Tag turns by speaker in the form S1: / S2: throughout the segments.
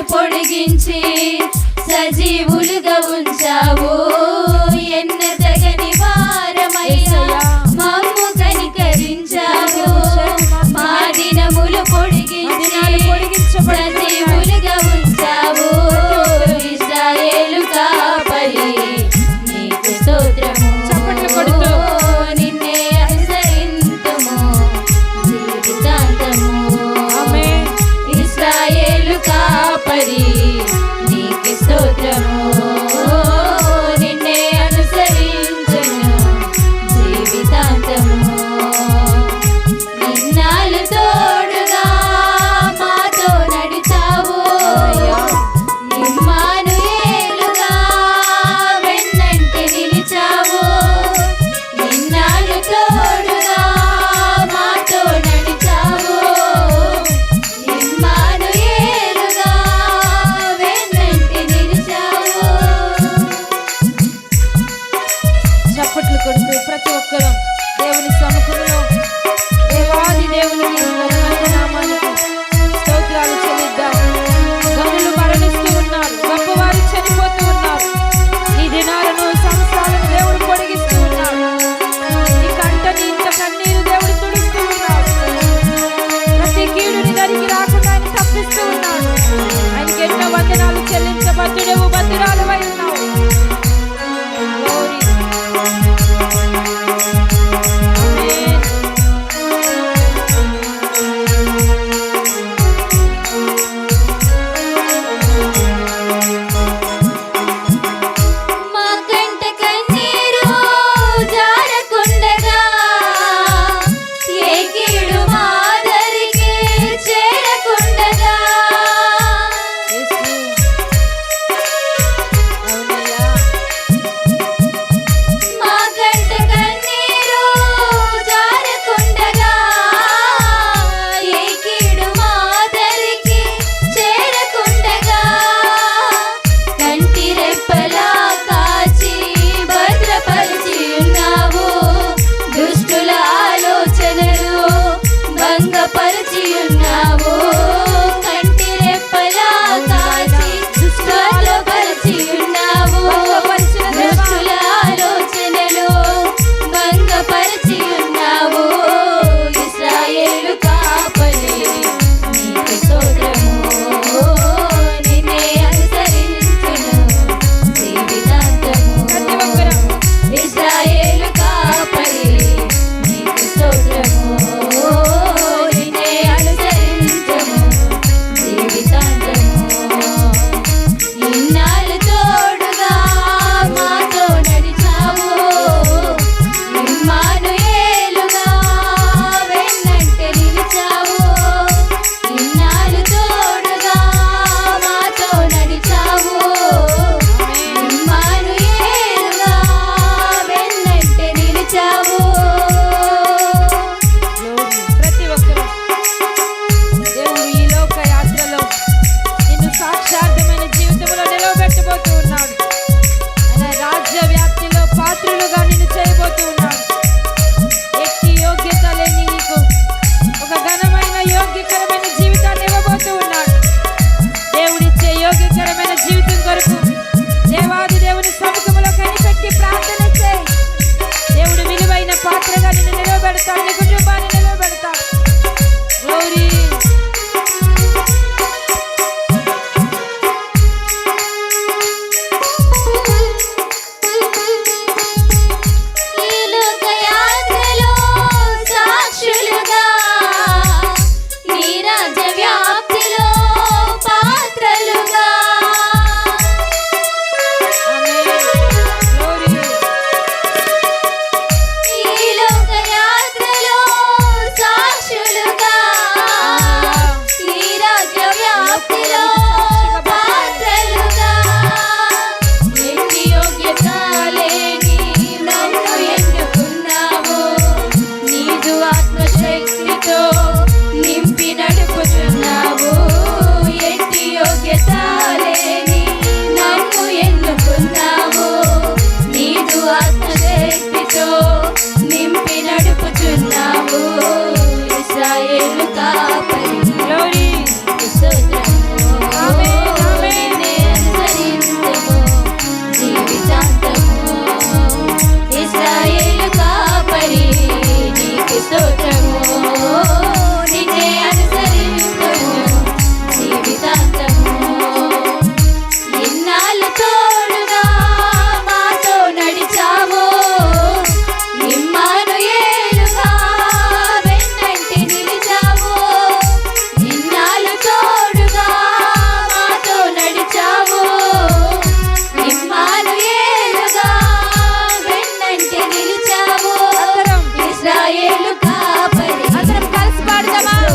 S1: పొడిగించి సజీవులుగా ఉంచావో.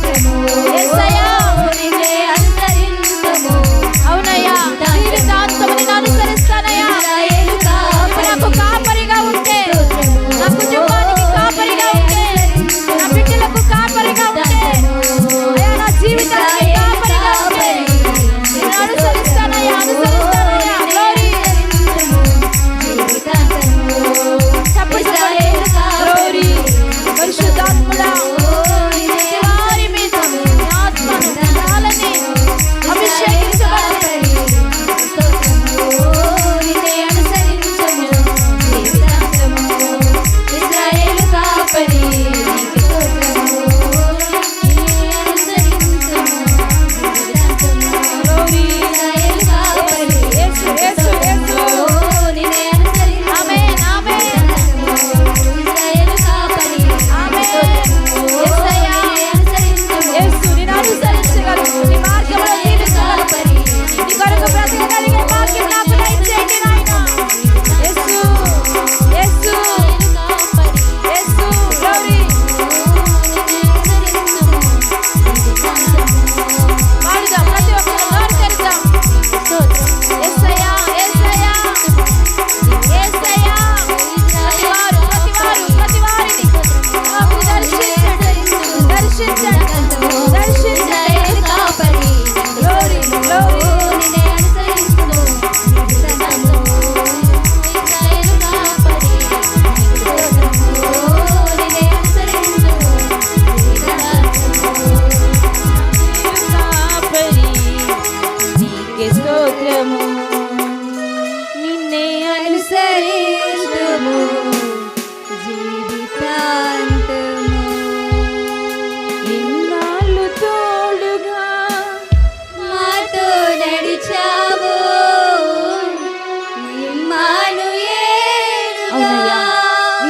S1: que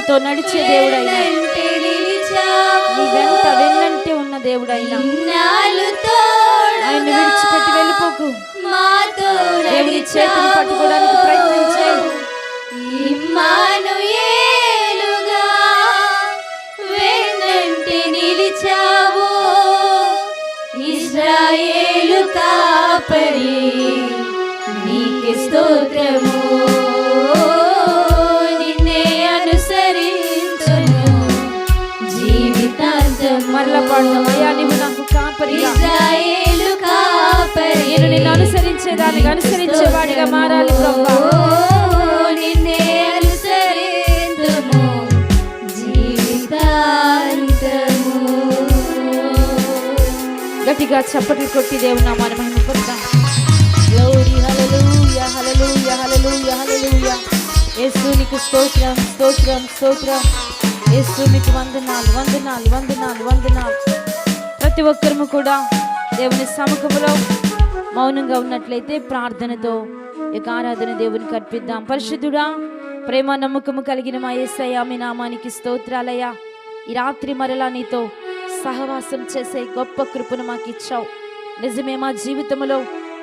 S1: మాతో
S2: నడిచే దేవుడైనా. నీ వెంట వెన్నంటే ఉన్న దేవుడైనా. ఆయన విడిచిపెట్టి వెళ్ళిపోకు.
S1: మాతో
S2: దేవుని చేతిని పట్టుకోవడానికి ప్రయత్నించే.
S1: నిలిచావు. ఇస్రాయేలు కాపరి నీకు స్తోత్రము.
S2: అయ్యా నీవు నాకు కాపరిగా.
S1: ఇస్రాయేలు కాపరి.
S2: నేను నిన్ను అనుసరించేదానికి అనుసరించేవాడిగా మారాలి ప్రభా
S1: నిన్నే అనుసరింతుము. జీవితాంతము.
S2: గట్టిగా చప్పట్లు కొట్టి దేవుని నామాన్ని మహిమ పొందాం గ్లోరీ హల్లెలూయా హల్లెలూయా హల్లెలూయా హల్లెలూయా యేసు నీకు స్తోత్రం స్తోత్రం స్తోత్రం. యేసు వందనాలు వందనాలు వందనాలు వందనాలు. ప్రతి ఒక్కరము కూడా దేవుని సమకములో మౌనంగా ఉన్నట్లయితే ప్రార్థనతో ఈ యొక్క ఆరాధన దేవునికి అర్పిద్దాం. పరిశుద్ధుడా ప్రేమ నమ్మకము కలిగిన మా ఏసయ్య మీ నామానికి స్తోత్రాలయ్యా. ఈ రాత్రి మరలా నీతో సహవాసం చేసే గొప్ప కృపను మాకు ఇచ్చావు నిజమే మా జీవితంలో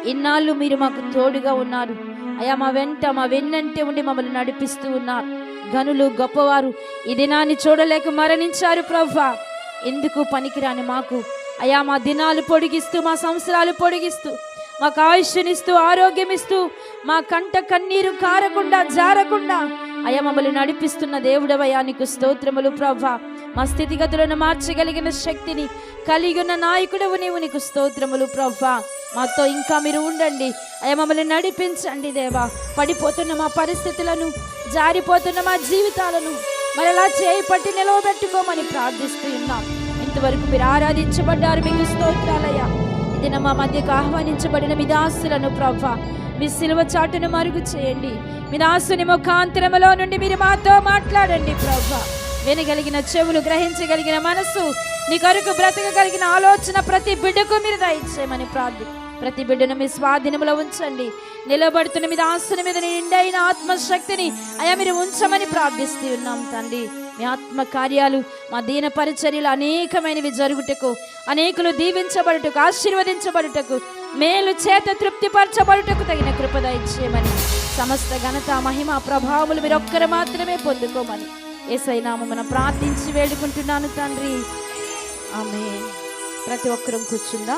S2: ఇన్నాళ్ళు మీరు మాకు తోడుగా ఉన్నారు. అయా మా వెంట మా వెన్నంటే ఉండి మమ్మల్ని నడిపిస్తూ ఉన్నారు. గనులు గొప్పవారు ఈ దినాన్ని చూడలేక మరణించారు ప్రభా ఎందుకు పనికిరాని మాకు? అయా మా దినాలు పొడిగిస్తూ మా సంవత్సరాలు పొడిగిస్తూ మాకు ఆయుష్నిస్తూ ఆరోగ్యం ఇస్తూ మా కంట కన్నీరు కారకుండా జారకుండా అయ్యా మమ్మల్ని నడిపిస్తున్న దేవుడవయ్యా నీకు స్తోత్రములు ప్రభా మా స్థితిగతులను మార్చగలిగిన శక్తిని కలిగి ఉన్న నాయకుడవు నీవు నీకు స్తోత్రములు ప్రభా మాతో ఇంకా మీరు ఉండండి. అయ్యా మమ్మల్ని నడిపించండి దేవా. పడిపోతున్న మా పరిస్థితులను జారిపోతున్న మా జీవితాలను మరలా చేయి పట్టి నిలవబెట్టుకోమని ప్రార్థిస్తూ ఉన్నాం. ఇంతవరకు మీరు ఆరాధించబడ్డారు మీకు స్తోత్రాలయ్యా. ఇది మా మధ్యకు ఆహ్వానించబడిన మీ దాసులను ప్రభా మీ సిలువ చాటును మరుగు చేయండి. మీ దాసుని ముఖాంతరములో నుండి మీరు మాతో మాట్లాడండి ప్రభా వినగలిగిన చెవులు గ్రహించగలిగిన మనసు నీ కొరకు బ్రతకగలిగిన ఆలోచన ప్రతి బిడ్డకు మీరు దయచేయమని ప్రార్థి ప్రతి బిడ్డను మీ స్వాధీనంలో ఉంచండి. నిలబడుతున్న మీద ఆస్తుని మీద నిండైన ఆత్మశక్తిని అయా మీరు ఉంచమని ప్రార్థిస్తూ ఉన్నాం తండ్రి. మీ ఆత్మ కార్యాలు మా దీన పరిచర్యలు అనేకమైనవి జరుగుటకు అనేకులు దీవించబడుటకు ఆశీర్వదించబడుటకు మేలు చేత తృప్తిపరచబడుటకు తగిన కృప దయచేయమని సమస్త ఘనత మహిమ ప్రభావములు మీరు ఒక్కరు మాత్రమే పొందుకోమని ఏసై మనం ప్రార్థించి వేడుకుంటున్నాను తండ్రి. ఆమె ప్రతి ఒక్కరం కూర్చుందా?